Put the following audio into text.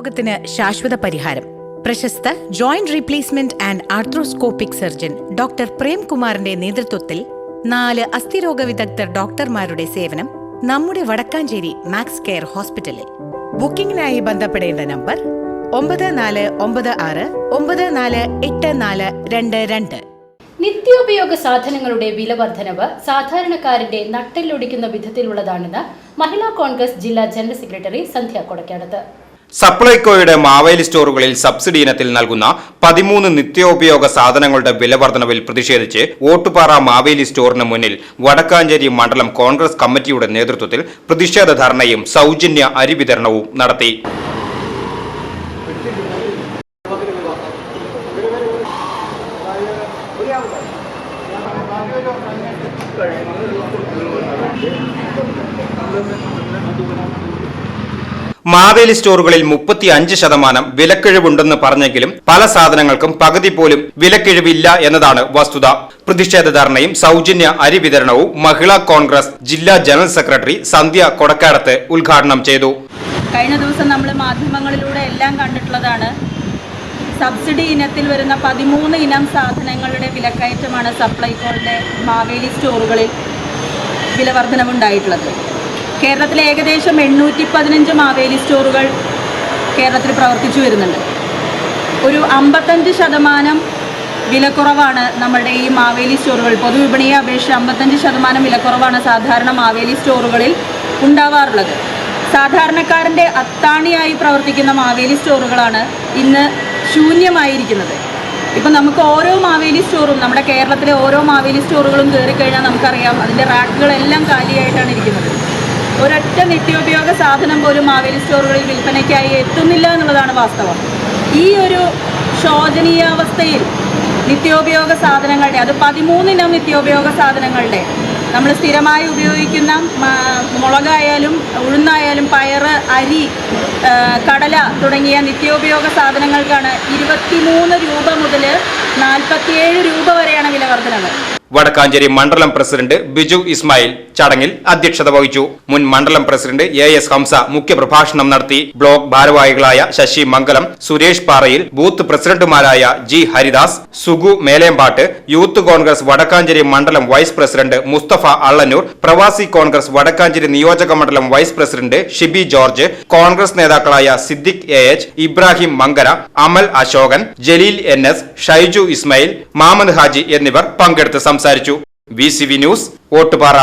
രോഗത്തിന് ശാശ്വത പരിഹാരം. പ്രശസ്ത joint replacement and arthroscopic surgeon doctor പ്രേംകുമാറിന്റെ നേതൃത്വത്തിൽ നാല് അസ്ഥിരോഗ വിദഗ്ധർ ഡോക്ടർമാരുടെ സേവനം നമ്മുടെ വടക്കാഞ്ചേരി മാക്സ് കെയർ ഹോസ്പിറ്റലിൽ. ബുക്കിംഗിനായി ബന്ധപ്പെടേണ്ട നമ്പർ ഒമ്പത് നാല് ഒമ്പത് ആറ് ഒമ്പത് നാല് എട്ട് നാല് രണ്ട് രണ്ട്. നിത്യോപയോഗ സാധനങ്ങളുടെ വില വർധനവ് സാധാരണക്കാരന്റെ നട്ടെല്ലൊടിക്കുന്ന വിധത്തിലുള്ളതാണെന്ന് മഹിളാ കോൺഗ്രസ് ജില്ലാ ജനറൽ സെക്രട്ടറി സന്ധ്യ കൊടക്കാടത്ത്. സപ്ലൈകോയുടെ മാവേലി സ്റ്റോറുകളിൽ സബ്സിഡി ഇനത്തിൽ നൽകുന്ന പതിമൂന്ന് നിത്യോപയോഗ സാധനങ്ങളുടെ വില പ്രതിഷേധിച്ച് ഓട്ടുപാറ മാവേലി സ്റ്റോറിന് മുന്നിൽ വടക്കാഞ്ചേരി മണ്ഡലം കോൺഗ്രസ് കമ്മിറ്റിയുടെ നേതൃത്വത്തിൽ പ്രതിഷേധ ധർണയും സൗജന്യ അരി വിതരണവും നടത്തി. മാവേലി സ്റ്റോറുകളിൽ മുപ്പത്തി അഞ്ച് ശതമാനം വിലക്കിഴിവുണ്ടെന്ന് പറഞ്ഞെങ്കിലും പല സാധനങ്ങൾക്കും പകുതി പോലും വിലക്കിഴിവില്ല എന്നതാണ് വസ്തുത. പ്രതിഷേധ ധർണയും സൗജന്യ അരി വിതരണവും മഹിളാ കോൺഗ്രസ് ജില്ലാ ജനറൽ സെക്രട്ടറി സന്ധ്യ കൊടക്കാടത്ത് ഉദ്ഘാടനം ചെയ്തു. കഴിഞ്ഞ ദിവസം നമ്മൾ മാധ്യമങ്ങളിലൂടെ എല്ലാം കണ്ടിട്ടുള്ളതാണ്. സബ്സിഡി ഇനത്തിൽ വരുന്ന പതിമൂന്ന് ഇനം സാധനങ്ങളുടെ വിലക്കയറ്റമാണ് സപ്ലൈകോയുടെ മാവേലി സ്റ്റോറുകളിൽ വില വർധനവുണ്ടായിട്ടുള്ളത് കേരളത്തിലെ ഏകദേശം എണ്ണൂറ്റി പതിനഞ്ച് മാവേലി സ്റ്റോറുകൾ കേരളത്തിൽ പ്രവർത്തിച്ചു വരുന്നുണ്ട്. ഒരു അമ്പത്തഞ്ച് ശതമാനം വിലക്കുറവാണ് നമ്മുടെ ഈ മാവേലി സ്റ്റോറുകൾ. പൊതുവിപണിയെ അപേക്ഷിച്ച് അമ്പത്തഞ്ച് ശതമാനം വിലക്കുറവാണ് സാധാരണ മാവേലി സ്റ്റോറുകളിൽ ഉണ്ടാവാറുള്ളത്. സാധാരണക്കാരന്റെ അത്താണിയായി പ്രവർത്തിക്കുന്ന മാവേലി സ്റ്റോറുകളാണ് ഇന്ന് ശൂന്യമായിരിക്കുന്നത്. ഇപ്പം നമുക്ക് ഓരോ മാവേലി സ്റ്റോറും നമ്മുടെ കേരളത്തിലെ ഓരോ മാവേലി സ്റ്റോറുകളും കയറി കഴിഞ്ഞാൽ നമുക്കറിയാം അതിന്റെ റാക്കുകളെല്ലാം കാലിയായിട്ടാണ് ഇരിക്കുന്നത്. ഒരൊറ്റ നിത്യോപയോഗ സാധനം പോലും മാവേലി സ്റ്റോറുകളിൽ വിൽപ്പനയ്ക്കായി എത്തുന്നില്ല എന്നുള്ളതാണ് വാസ്തവം. ഈ ഒരു ശോചനീയാവസ്ഥയിൽ നിത്യോപയോഗ സാധനങ്ങളുടെ അത് പതിമൂന്നിനം നിത്യോപയോഗ സാധനങ്ങളുടെ നമ്മൾ സ്ഥിരമായി ഉപയോഗിക്കുന്ന മുളകായാലും ഉഴുന്നായാലും പയറ് അരി കടല തുടങ്ങിയ നിത്യോപയോഗ സാധനങ്ങൾക്കാണ് ഇരുപത്തിമൂന്ന് രൂപ മുതൽ നാൽപ്പത്തിയേഴ് രൂപ വരെയാണ് വില വർധനവ് വടക്കാഞ്ചേരി മണ്ഡലം പ്രസിഡന്റ് ബിജു ഇസ്മായിൽ ചടങ്ങിൽ അധ്യക്ഷത വഹിച്ചു. മുൻ മണ്ഡലം പ്രസിഡന്റ് എ എസ് ഹംസ മുഖ്യപ്രഭാഷണം നടത്തി. ബ്ലോക്ക് ഭാരവാഹികളായ ശശി മംഗലം സുരേഷ് പാറയിൽ ബൂത്ത് പ്രസിഡന്റുമാരായ ജി ഹരിദാസ് സുഗു മേലേമ്പാട്ട് യൂത്ത് കോൺഗ്രസ് വടക്കാഞ്ചേരി മണ്ഡലം വൈസ് പ്രസിഡന്റ് മുസ്തഫ അള്ളന്നൂർ പ്രവാസി കോൺഗ്രസ് വടക്കാഞ്ചേരി നിയോജക മണ്ഡലം vice president Shibi George Congress നേതാക്കളായ Siddique A H Ibrahim Mankara Amal Ashokan Jaleel N S Shaiju Ismail Mamad Haji എന്നിവർ പങ്കെടുത്ത് സംസാരിച്ചു. V C V news Ottupara.